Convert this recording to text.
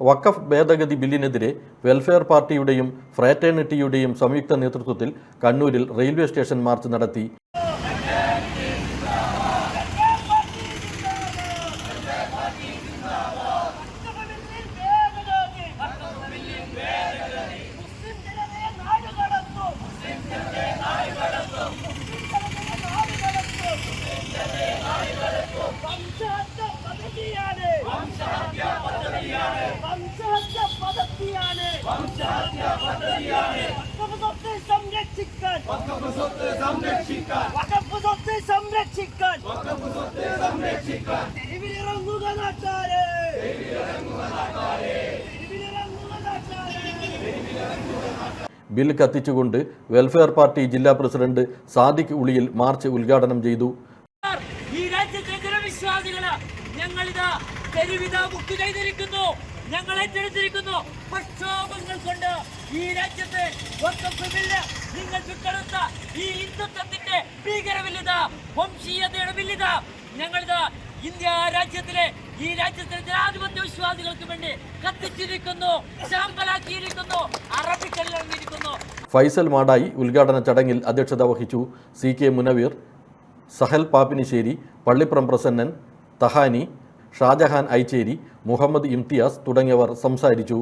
വഖഫ് ഭേദഗതി ബില്ലിനെതിരെ വെൽഫെയർ പാർട്ടിയുടെയും ഫ്രാറ്റേണിറ്റിയുടെയും സംയുക്ത നേതൃത്വത്തിൽ കണ്ണൂരിൽ റെയിൽവേ സ്റ്റേഷൻ മാർച്ച് നടത്തി. സംരക്ഷിക്കാൻ. വഖഫ് സ്വത്ത് സംരക്ഷിക്കാൻ. തെരുവിലിറങ്ങുക നാട്ടാരെ. തെരുവിലിറങ്ങുക നാട്ടാരെ. ബിൽ കത്തിച്ചുകൊണ്ട് വെൽഫെയർ പാർട്ടി ജില്ലാ പ്രസിഡന്റ് സാദിഖ് ഉളിയിൽ മാർച്ച് ഉദ്ഘാടനം ചെയ്തു. ഈ രാജ്യത്തെ ജനവിശ്വാസികൾ ഞങ്ങളിതാ തെരുവിതാ ബുക്ക് ചെയ്തിരിക്കുന്നു ഞങ്ങൾ ഏറ്റെടുത്തിരിക്കുന്നു. പ്രക്ഷോഭങ്ങൾ കൊണ്ട് ഈ രാജ്യത്തെ വഖഫ് നിങ്ങൾ ചുട്ടെടുത്ത ഈ ഹിന്ദുത്വത്തിന്റെ ഭീകരവില്ലിത വംശീയതയുടെ വില്ലിത ഞങ്ങളിത് ഇന്ത്യ രാജ്യത്തിലെ ഈ രാജ്യത്തിലെ ജനാധിപത്യ വിശ്വാസികൾക്ക് വേണ്ടി കത്തിച്ചിരിക്കുന്നു ശാമ്പലാക്കിയിരിക്കുന്നു അറബിക്കല്ലിരിക്കുന്നു ഫൈസൽ മാടായി ഉദ്ഘാടന ചടങ്ങിൽ അധ്യക്ഷത വഹിച്ചു സി കെ മുനവീർ സഹൽ പാപ്പിനിശ്ശേരി പള്ളിപ്രം പ്രസന്നൻ തഹാനി ഷാജഹാൻ ഐച്ചേരി മുഹമ്മദ് ഇംതിയാസ് തുടങ്ങിയവർ സംസാരിച്ചു.